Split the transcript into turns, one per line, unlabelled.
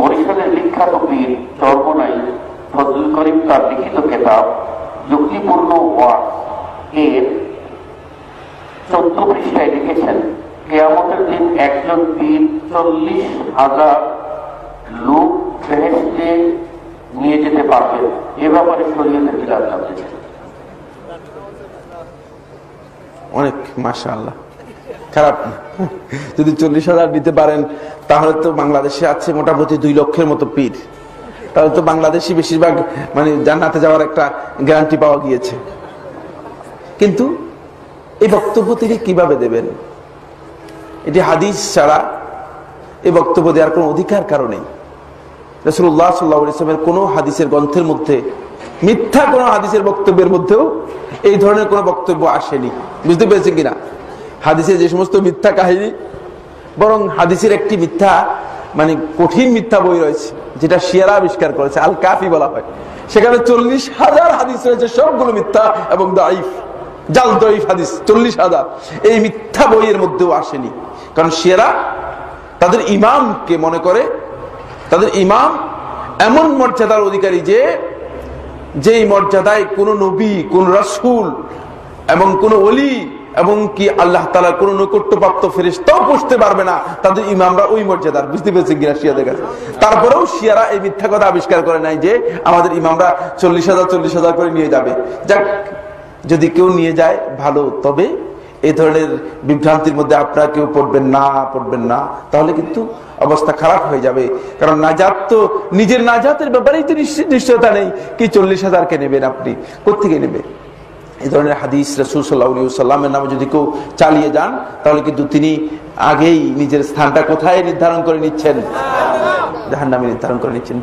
বরিশালের বিখ্যাত পীর চর্মনাই ফজল করিম তার লিখিত কেতাব যুক্তিপূর্ণ ওয়াক এর চোদ্দ পৃষ্ঠায় লিখেছেন, কেয়ামতের দিন একজন পীর চল্লিশ হাজার লোক বেহেস্টে নিয়ে যেতে পারবেন এ ব্যাপারে শরীয়তের বিলাস জানতে
অনেক মাসা আল্লাহ খারাপ। যদি চল্লিশ হাজার দিতে পারেন, তাহলে তো বাংলাদেশে আছে মোটামুটি দুই লক্ষের মতো পীর। তাহলে তো বাংলাদেশি বেশিরভাগ মানে জান্নাতে যাওয়ার একটা গ্যারান্টি পাওয়া গিয়েছে। কিন্তু এই বক্তব্য তিনি কীভাবে দেবেন? এটি হাদিস ছাড়া এই বক্তব্য দেওয়ার কোনো অধিকার কারণেই রসুল্লাহ সাল্লাহ ইসলামের কোনো হাদিসের গ্রন্থের মধ্যে, মিথ্যা কোনো হাদিসের বক্তব্যের মধ্যেও এই ধরনের কোনো বক্তব্য আসেনি। বুঝতে পেরেছেন কিনা? হাদিসের যে সমস্ত মিথ্যা কাহিনী, বরং হাদিসের একটি মিথ্যা মানে কঠিন মিথ্যা বই রয়েছে, যেটা শিয়ারা আবিষ্কার করেছে আল কাফি বলা হয়। সেখানে চল্লিশ হাজার হাদিস রয়েছে, সবগুলো মিথ্যা এবং দাইফ জাল দইফ হাদিস, চল্লিশ হাজার। এই মিথ্যা বইয়ের মধ্যেও আসেনি। কারণ শিয়ারা তাদের ইমামকে মনে করে, তাদের ইমাম এমন মর্যাদার অধিকারী যে, যেই মর্যাদায় কোন নবী, কোন রাসুল এবং কোন অলি এবং কি আল্লাহ তালা কোন নৈকট্যপ্রাপ্ত ফেরিস্তাও পুষতে পারবে না। তাদের ইমামরা ওই মর্যাদার, বুঝতে পেরেছেন কিনা শিয়াদের কাছে? তারপরেও শিয়ারা এই মিথ্যা কথা আবিষ্কার করে নাই যে আমাদের ইমামরা চল্লিশ হাজার চল্লিশ হাজার করে নিয়ে যাবে। যাক, যদি কেউ নিয়ে যায়, ভালো। তবে এই ধরনের বিভ্রান্তির মধ্যে আপনারা কেউ পড়বেন না পড়বেন না। তাহলে কিন্তু অবস্থা খারাপ হয়ে যাবে। কারণ নাজাত তো নিজের নাজাতের ব্যাপারেই তো নিশ্চয়তা নেই। কি চল্লিশ হাজারকে নেবেন আপনি? কোথেকে নেবে এই ধরনের হাদিস রসুল সাল্লাহ সাল্লামের নামে যদি কেউ চালিয়ে যান, তাহলে কিন্তু তিনি আগেই নিজের স্থানটা কোথায় নির্ধারণ করে নিচ্ছেন? জাহান নামে নির্ধারণ করে নিচ্ছেন